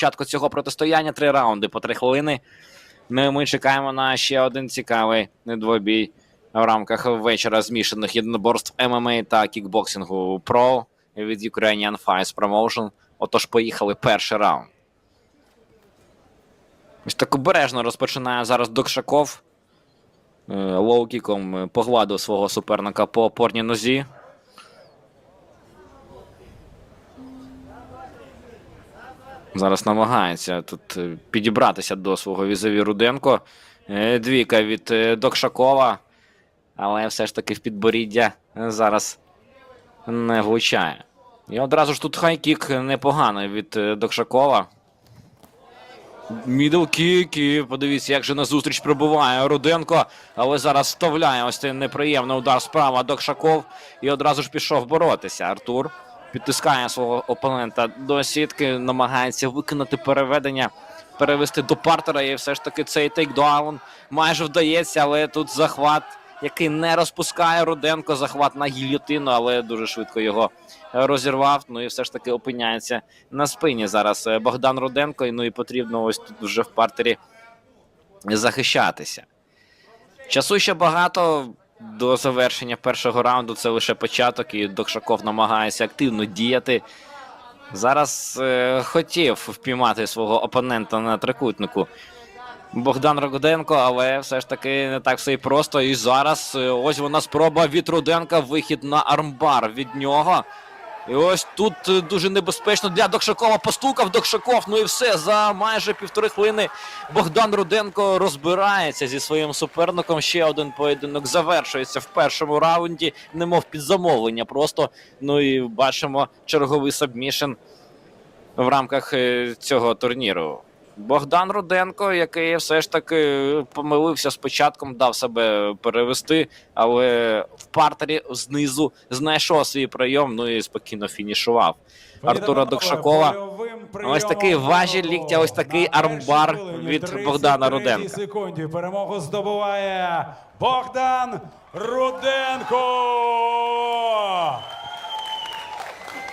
початку цього протистояння три раунди по три хвилини. Ну, ми чекаємо на ще один цікавий двобій в рамках вечора змішаних єдиноборств ММА та кікбоксингу Pro від Ukrainian Fights Promotion. Отож, поїхали перший раунд. Ось так обережно розпочинає зараз Докшаков. Е, Лоу-кіком погладив свого суперника по опорній нозі. Зараз намагається тут е, підібратися до свого візові Руденко. Е, Двійка від е, Докшакова. Але все ж таки в підборіддя зараз не влучає. І одразу ж тут хайкік непоганий від Докшакова. Мідл кік, і подивіться, як же назустріч прибуває Руденко, але зараз вставляє ось цей неприємний удар справа Докшаков і одразу ж пішов боротися. Артур підтискає свого опонента до сітки, намагається виконати переведення, перевести до партера. І все ж таки цей тейкдаун майже вдається, але тут захват, який не розпускає Руденко. Захват на гільйотину, але дуже швидко його розірвав. Ну і все ж таки опиняється на спині зараз е, Богдан Руденко. Ну і потрібно ось тут вже в партері захищатися. Часу ще багато до завершення першого раунду. Це лише початок, і Докшаков намагається активно діяти. Зараз е, хотів впіймати свого опонента на трикутнику. Богдан Руденко, але все ж таки не так все і просто. І зараз е, ось вона спроба від Руденка. Вихід на армбар від нього. І ось тут е, дуже небезпечно для Докшакова. Постукав Докшаков. Ну і все за майже півтори хвилини. Богдан Руденко розбирається зі своїм суперником. Ще один поєдинок завершується в першому раунді, немов під замовлення. Просто ну і бачимо черговий сабмішен в рамках е, цього турніру. Богдан Руденко, який все ж таки помилився з початком, дав себе перевести, але в партері знизу знайшов свій прийом, ну і спокійно фінішував. Артура Докшакова. Ось такий важіль ліктя, ось такий армбар від Богдана Руденка. секунді перемогу здобуває Богдан Руденко.